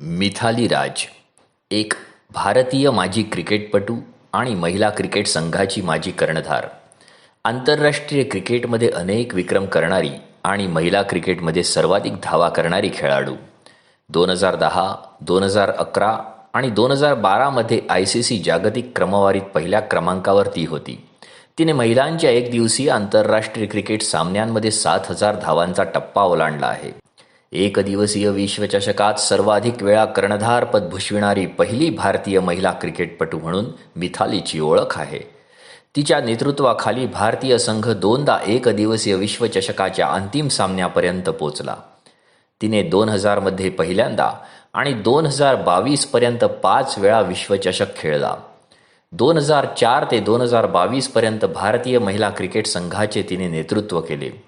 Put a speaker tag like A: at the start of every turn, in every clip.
A: मिथाली राज एक भारतीय माजी क्रिकेटपटू आणि महिला क्रिकेट संघाची माजी कर्णधार. आंतरराष्ट्रीय क्रिकेटमध्ये अनेक विक्रम करणारी आणि महिला क्रिकेटमध्ये सर्वाधिक धावा करणारी खेळाडू. दोन हजार दहा दोन हजार अकरा आणि दोन हजार बारामध्ये आय सी सी जागतिक क्रमवारीत पहिल्या क्रमांकावर ती होती. तिने महिलांच्या एक दिवसीय आंतरराष्ट्रीय क्रिकेट सामन्यांमध्ये सात हजार धावांचा टप्पा ओलांडला आहे. एकदिवसीय विश्वचषकात सर्वाधिक वेळा कर्णधारपद भूषविणारी पहिली भारतीय महिला क्रिकेटपटू म्हणून मिथालीची ओळख आहे. तिच्या नेतृत्वाखाली भारतीय संघ दोनदा एकदिवसीय विश्वचषकाच्या अंतिम सामन्यापर्यंत पोचला. तिने दोन हजारमध्ये पहिल्यांदा आणि दोन हजार बावीसपर्यंत पाच वेळा विश्वचषक खेळला. दोन हजार चार ते दोन हजार बावीसपर्यंत भारतीय महिला क्रिकेट संघाचे तिने नेतृत्व केले.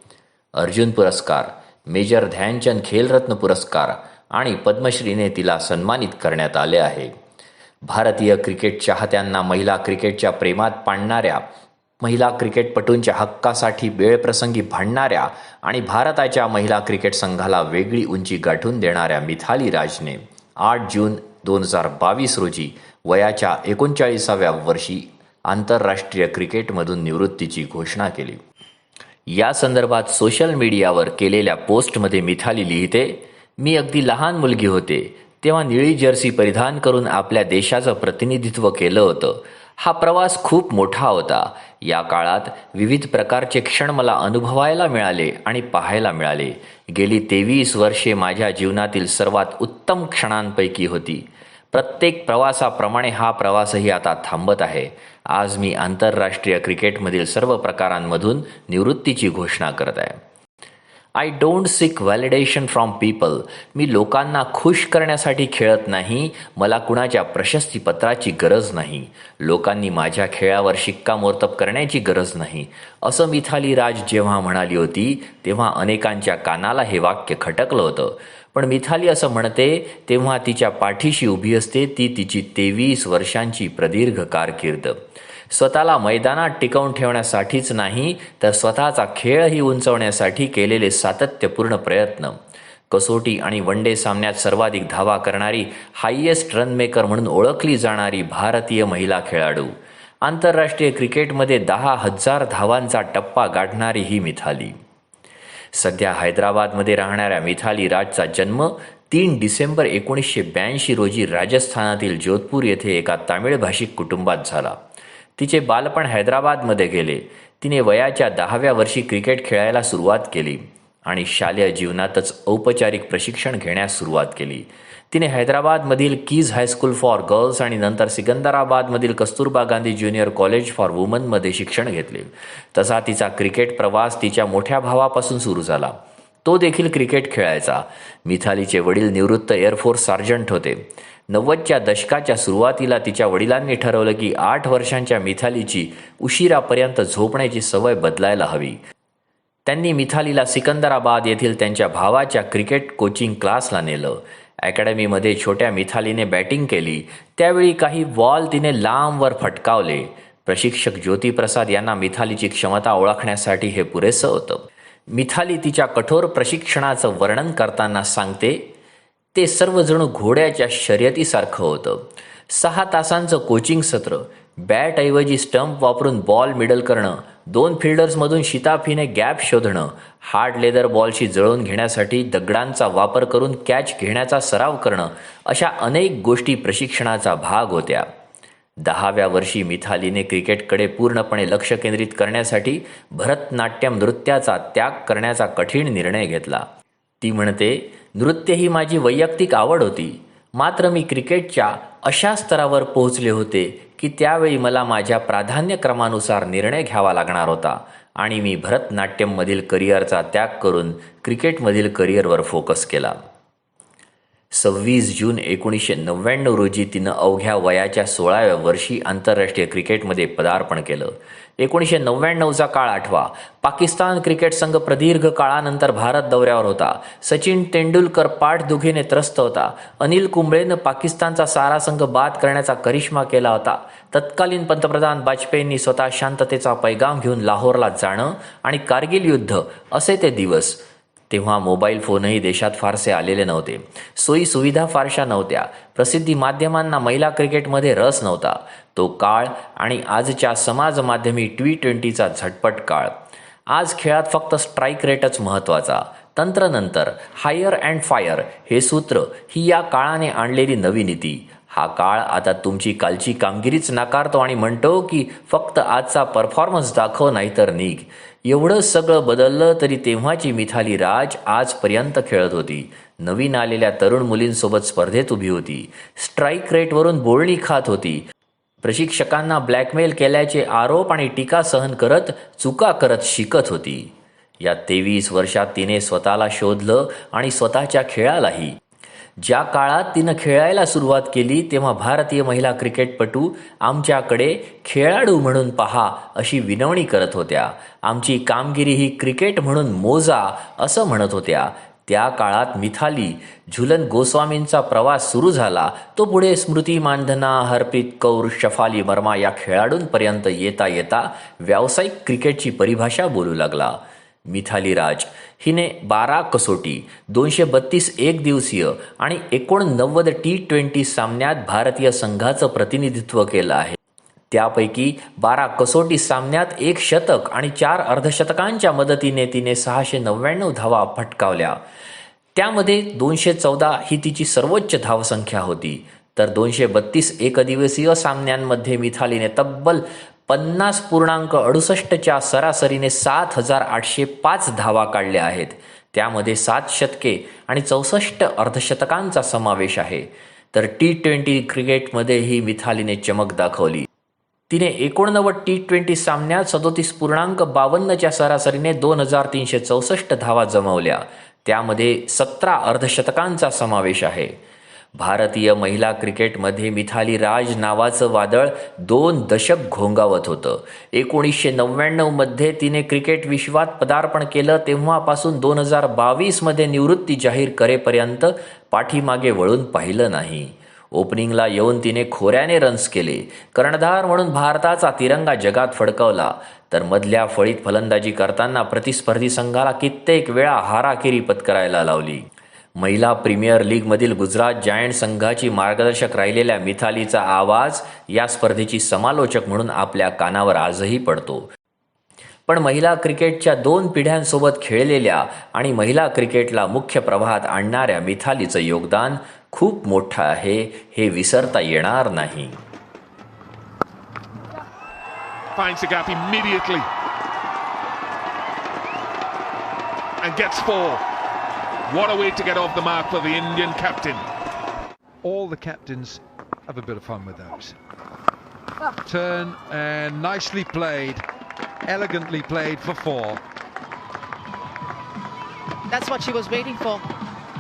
A: अर्जुन पुरस्कार मेजर ध्यानचंद खेलरत्न पुरस्कार आणि पद्मश्रीने तिला सन्मानित करण्यात आले आहे. भारतीय क्रिकेट चाहत्यांना महिला क्रिकेटच्या प्रेमात पाडणाऱ्या महिला क्रिकेटपटूंच्या हक्कासाठी वेळप्रसंगी भांडणाऱ्या आणि भारताच्या महिला क्रिकेट संघाला वेगळी उंची गाठून देणाऱ्या मिथाली राजने आठ जून दोन हजार बावीस रोजी वयाच्या एकोणचाळीसाव्या वर्षी आंतरराष्ट्रीय क्रिकेटमधून निवृत्तीची घोषणा केली. या संदर्भात सोशल मीडियावर केलेल्या पोस्टमध्ये मिथाली लिहिते मी अगदी लहान मुलगी होते तेव्हा निळी जर्सी परिधान करून आपल्या देशाचं प्रतिनिधित्व केलं होतं. हा प्रवास खूप मोठा होता. या काळात विविध प्रकारचे क्षण मला अनुभवायला मिळाले आणि पाहायला मिळाले. गेली तेवीस वर्षे माझ्या जीवनातील सर्वात उत्तम क्षणांपैकी होती. प्रत्येक प्रवासाप्रमाणे हा प्रवासही आता थांबत आहे. आज मी आंतरराष्ट्रीय क्रिकेटमधील सर्व प्रकारांमधून निवृत्तीची घोषणा करत आहे. I don't seek validation from people मी लोकांना खुश करण्यासाठी खेळत नाही. मला कुणाच्या प्रशस्तीपत्राची गरज नाही. लोकांनी माझ्या खेळावर शिक्कामोर्तब करण्याची गरज नाही. असं मिथाली राज जेव्हा म्हणाली होती तेव्हा अनेकांच्या कानाला हे वाक्य खटकलं होतं. पण मिथाली असं म्हणते तेव्हा तिच्या पाठीशी उभी असते ती तिची तेवीस वर्षांची प्रदीर्घ कारकीर्द. स्वतःला मैदानात टिकवून ठेवण्यासाठीच नाही तर स्वतःचा खेळही उंचवण्यासाठी केलेले सातत्यपूर्ण प्रयत्न. कसोटी आणि वन डे सामन्यात सर्वाधिक धावा करणारी हायेस्ट रनमेकर म्हणून ओळखली जाणारी भारतीय महिला खेळाडू. आंतरराष्ट्रीय क्रिकेटमध्ये दहा हजार धावांचा टप्पा गाठणारी ही मिथाली. सध्या हैदराबादमध्ये राहणाऱ्या मिथाली राजचा जन्म तीन डिसेंबर एकोणीसशे ब्याऐंशी रोजी राजस्थानातील जोधपूर येथे एका तामिळ भाषिक कुटुंबात झाला. तिचे बालपण हैदराबादमध्ये गेले. तिने वयाच्या दहाव्या वर्षी क्रिकेट खेळायला सुरुवात केली आणि शालेय जीवनातच औपचारिक प्रशिक्षण घेण्यास सुरुवात केली. तिने हैदराबादमधील Keys high school for girls आणि नंतर सिकंदराबादमधील Kasturba Gandhi junior college for वुमनमध्ये शिक्षण घेतले. तसा तिचा क्रिकेट प्रवास तिच्या मोठ्या भावापासून सुरू झाला. तो देखील क्रिकेट खेळायचा. मिथालीचे वडील निवृत्त एअरफोर्स सार्जंट होते. नव्वदच्या दशकाच्या सुरुवातीला तिच्या वडिलांनी ठरवलं की आठ वर्षांच्या मिथालीची उशिरापर्यंत झोपण्याची सवय बदलायला हवी. त्यांनी मिथालीला सिकंदराबाद येथील त्यांच्या भावाच्या क्रिकेट कोचिंग क्लासला नेलं. अकॅडमीमध्ये छोट्या मिथालीने बॅटिंग केली. त्यावेळी काही बॉल तिने लांबवर फटकावले. प्रशिक्षक ज्योतिप्रसाद यांना मिथालीची क्षमता ओळखण्यासाठी हे पुरेसं होतं. मिथाली तिच्या कठोर प्रशिक्षणाचं वर्णन करताना सांगते ते सर्वजण घोड्याच्या शर्यतीसारखं होतं. सहा तासांचं कोचिंग सत्र बॅटऐवजी स्टंप वापरून बॉल मिडल करणं दोन फिल्डर्समधून शिताफीने गॅप शोधणं हार्ड लेदर बॉलशी जळून घेण्यासाठी दगडांचा वापर करून कॅच घेण्याचा सराव करणं अशा अनेक गोष्टी प्रशिक्षणाचा भाग होत्या. दहाव्या वर्षी मिथालीने क्रिकेटकडे पूर्णपणे लक्ष केंद्रित करण्यासाठी भरतनाट्यम नृत्याचा त्याग करण्याचा कठीण निर्णय घेतला. ती म्हणते नृत्य ही माझी वैयक्तिक आवड होती. मात्र मी क्रिकेटच्या अशा स्तरावर पोहोचले होते की त्यावेळी मला माझ्या प्राधान्यक्रमानुसार निर्णय घ्यावा लागणार होता आणि मी भरतनाट्यममधील करिअरचा त्याग करून क्रिकेटमधील करिअरवर फोकस केला. सव्वीस जून एकोणीसशे नव्याण्णव रोजी तिनं अवघ्या वयाच्या सोळाव्या वर्षी आंतरराष्ट्रीय क्रिकेटमध्ये पदार्पण केलं. एकोणीसशे नव्याण्णवचा काळ आठवा. पाकिस्तान क्रिकेट संघ प्रदीर्घ काळानंतर भारत दौऱ्यावर होता. सचिन तेंडुलकर पाठदुखीने त्रस्त होता. अनिल कुंबळेनं पाकिस्तानचा सारा संघ बाद करण्याचा करिश्मा केला होता. तत्कालीन पंतप्रधान वाजपेयींनी स्वतः शांततेचा पैगाम घेऊन लाहोरला जाणं आणि कारगिल युद्ध असे ते दिवस. तेव्हा मोबाईल फोनही देशात फारसे आलेले नव्हते. सोयी सुविधा फारशा नव्हत्या. प्रसिद्धी माध्यमांना महिला क्रिकेटमध्ये रस नव्हता. तो काळ आणि आजच्या समाज माध्यमी टी ट्वेंटीचा झटपट काळ. आज खेळात फक्त स्ट्राईक रेटच महत्त्वाचा. तंत्र नंतर हायर अँड फायर हे सूत्र ही या काळाने आणलेली नवी नीती. हा काळ आता तुमची कालची कामगिरीच नाकारतो आणि म्हणतो की फक्त आजचा परफॉर्मन्स दाखव नाहीतर निघ. एवढं सगळं बदललं तरी तेव्हाची मिथाली राज आजपर्यंत खेळत होती. नवीन आलेल्या तरुण मुलींसोबत स्पर्धेत उभी होती. स्ट्राईक रेटवरून बोलणी खात होती. प्रशिक्षकांना ब्लॅकमेल केल्याचे आरोप आणि टीका सहन करत चुका करत शिकत होती. या तेवीस वर्षात तिने स्वतःला शोधलं आणि स्वतःच्या खेळालाही ज्या काळात तिनं खेळायला सुरुवात केली तेव्हा भारतीय महिला क्रिकेटपटू आमच्याकडे खेळाडू म्हणून पहा अशी विनवणी करत होत्या. आमची कामगिरी ही क्रिकेट म्हणून मोजा असं म्हणत होत्या. त्या काळात मिथाली झुलन गोस्वामींचा प्रवास सुरू झाला. तो पुढे स्मृती मानधना हरप्रीत कौर शफाली वर्मा या खेळाडूंपर्यंत येता येता व्यावसायिक क्रिकेटची परिभाषा बोलू लागला. मिथाली राज हिने बारा कसोटी दोनशे बत्तीस एक दिवसीय आणि एकोणनव्वद टी ट्वेंटी सामन्यात भारतीय संघाचं प्रतिनिधित्व केलं आहे. त्यापैकी बारा कसोटी सामन्यात एक शतक आणि चार अर्धशतकांच्या मदतीने तिने सहाशे नव्याण्णव धावा फटकावल्या. त्यामध्ये दोनशे चौदा ही तिची सर्वोच्च धावसंख्या होती. तर दोनशे बत्तीस एकदिवसीय सामन्यांमध्ये मिथालीने तब्बल पन्नास पूर्णांक अडुसष्टच्या सरासरीने सात हजार आठशे पाच धावा काढल्या आहेत. त्यामध्ये सात शतके आणि चौसष्ट अर्धशतकांचा समावेश आहे. तर टी ट्वेंटी क्रिकेटमध्येही मिथालीने चमक दाखवली. तिने एकोणनव्वद टी ट्वेंटी सामन्यात सदोतीस पूर्णांक बावन्नच्या सरासरीने दोन हजार तीनशे चौसष्ट धावा जमवल्या. त्यामध्ये सतरा अर्धशतकांचा समावेश आहे. भारतीय महिला क्रिकेटमध्ये मिथाली राज नावाचं वादळ दोन दशक घोंगावत होतं. एकोणीसशे नव्याण्णवमध्ये तिने क्रिकेट विश्वात पदार्पण केलं तेव्हापासून दोन हजार बावीसमध्ये निवृत्ती जाहीर करेपर्यंत पाठीमागे वळून पाहिलं नाही. ओपनिंगला येऊन तिने खोऱ्याने रन्स केले. कर्णधार म्हणून भारताचा तिरंगा जगात फडकवला. तर मधल्या फळीत फलंदाजी करताना प्रतिस्पर्धी संघाला कित्येक वेळा हाराकिरी पत्करायला लावली. महिला प्रीमियर लीगमधील गुजरात जायंट संघाची मार्गदर्शक राहिलेल्या मिथालीचा आवाज या स्पर्धेची समालोचक म्हणून आपल्या कानावर आजही पडतो. पण महिला क्रिकेटच्या दोन पिढ्यांसोबत खेळलेल्या आणि महिला क्रिकेटला मुख्य प्रवाहात आणणाऱ्या मिथालीचं योगदान खूप मोठं आहे हे विसरता येणार नाही.
B: Finds the gap immediately. And gets four. What a way to get off the mark for the Indian captain.
C: all the captains have a bit of fun with those. Turn and nicely played, elegantly played for four.
D: That's what she was waiting for.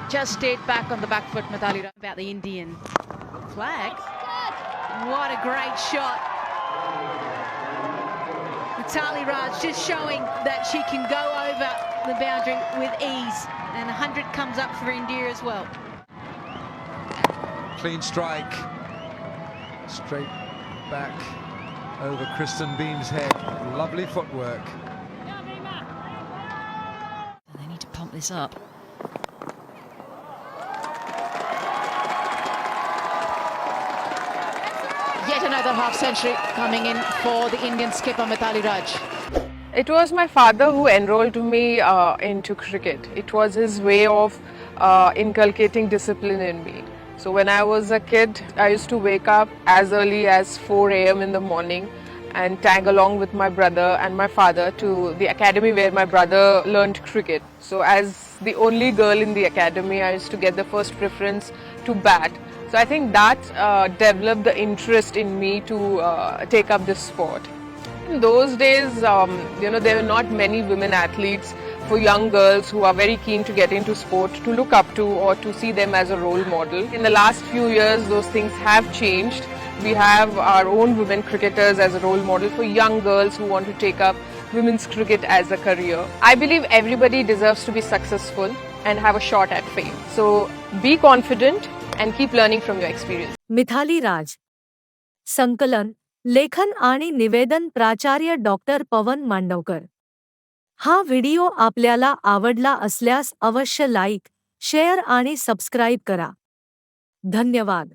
D: Just stayed back on the back foot, Mithali About the Indian flag. What a great shot. Mithali Raj just showing that she can go over the boundary with ease. And 100 comes up for India as well.
C: Clean strike. Straight back over Kristen Beam's head. Lovely footwork.
D: They need to pump this up. Yet another half century coming in for the Indian skipper Mithali Raj.
E: It was my father who enrolled me uh, into cricket. It was his way of uh, inculcating discipline in me. So when I was a kid, I used to wake up as early as 4 a.m. in the morning and tag along with my brother and my father to the academy where my brother learned cricket. So as the only girl in the academy, I used to get the first preference to bat. So I think that uh, developed the interest in me to uh, take up this sport in those days, um, you know, there were not many women athletes for young girls who are very keen to get into sport to look up to or to see them as a role model. In the last few years, those things have changed. We have our own women cricketers as a role model for young girls who want to take up women's cricket as a career. I believe everybody deserves to be successful and have a shot at fame. So be confident and keep learning from your experience.
F: Mithali Raj, Sankalan लेखन आणि निवेदन प्राचार्य doctor पवन मांडवकर. हा video आपल्याला आवडला असल्यास अवश्य like share आणि सबस्क्राईब करा. धन्यवाद.